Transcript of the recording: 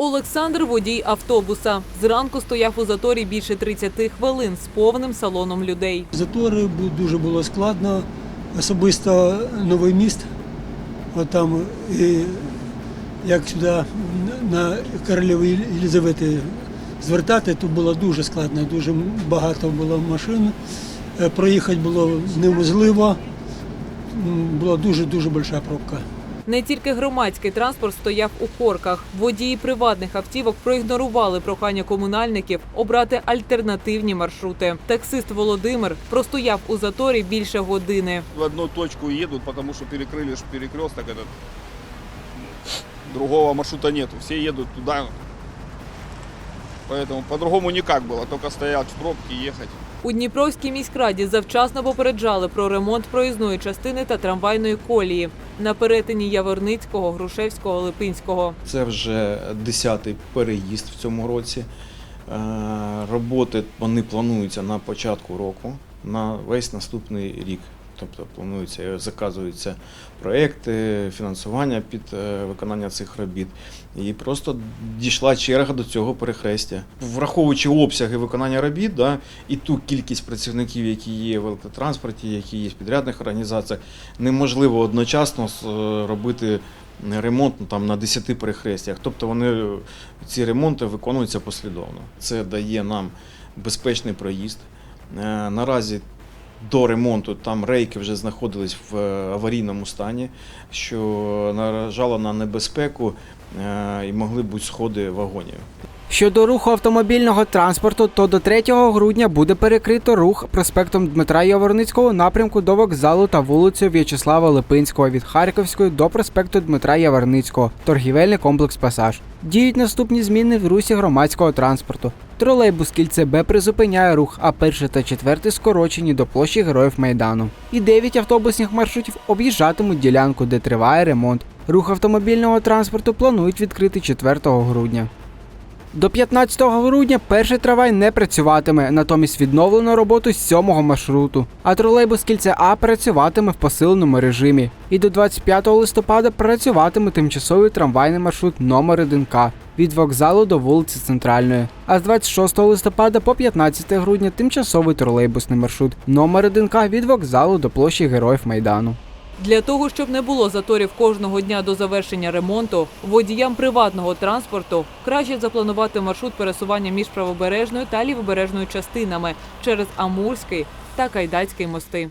Олександр водій автобуса. Зранку стояв у заторі більше 30 хвилин з повним салоном людей. Затори дуже було складно. Особисто новий міст. От там і як сюди на королеві Єлизавети звертати, то було дуже складно, дуже багато було машин. Е, Проїхати було неможливо. Була дуже-дуже велика пробка. Не тільки громадський транспорт стояв у корках. Водії приватних автівок проігнорували прохання комунальників обрати альтернативні маршрути. Таксист Володимир простояв у заторі більше години. в одну точку едут, потому что перекрыли ж перекресток этот. Другого маршрута нету, все едут туда. Поэтому по-другому никак было, только стоять в пробке и ехать. У Дніпровській міськраді завчасно попереджали про ремонт проїзної частини та трамвайної колії на перетині Яворницького, Грушевського, Липинського. Це вже 10-й переїзд в цьому році. Е, Роботи вони плануються на початку року, на весь наступний рік. Тобто плануються, заказуються проекти, фінансування під е, виконання цих робіт. І просто дійшла черга до цього перехрестя. Враховуючи обсяги виконання робіт, да, і ту кількість працівників, які є в електротранспорті, які є в підрядних організаціях, неможливо одночасно е, робити ремонт ну, там, на 10 перехрестях. Тобто вони, ці ремонти виконуються послідовно. Це дає нам безпечний проїзд. Е, Наразі до ремонту там рейки вже знаходились в е, аварійному стані, що наражало на небезпеку е, і могли бути сходи вагонів. Щодо руху автомобільного транспорту, то до 3 грудня буде перекрито рух проспектом Дмитра Яворницького напрямку до вокзалу та вулицею В'ячеслава Липинського від Харківської до проспекту Дмитра Яворницького, торгівельний комплекс Пасаж. Діють наступні зміни в русі громадського транспорту. Тролейбус кільце Б призупиняє рух, а перший та четвертий скорочені до площі Героїв Майдану. І 9 автобусних маршрутів об'їжджатимуть ділянку, де триває ремонт. Рух автомобільного транспорту планують відкрити 4 грудня. До 15 грудня перший трамвай не працюватиме, натомість відновлено роботу сьомого маршруту. А тролейбус кільця А працюватиме в посиленому режимі. І до 25 листопада працюватиме тимчасовий трамвайний маршрут номер 1К від вокзалу до вулиці Центральної. А з 26 листопада по 15 грудня тимчасовий тролейбусний маршрут номер 1К від вокзалу до площі Героїв Майдану. Для того, щоб не було заторів кожного дня до завершення ремонту, водіям приватного транспорту краще запланувати маршрут пересування між правобережною та лівобережною частинами через Амурський та Кайдацький мости.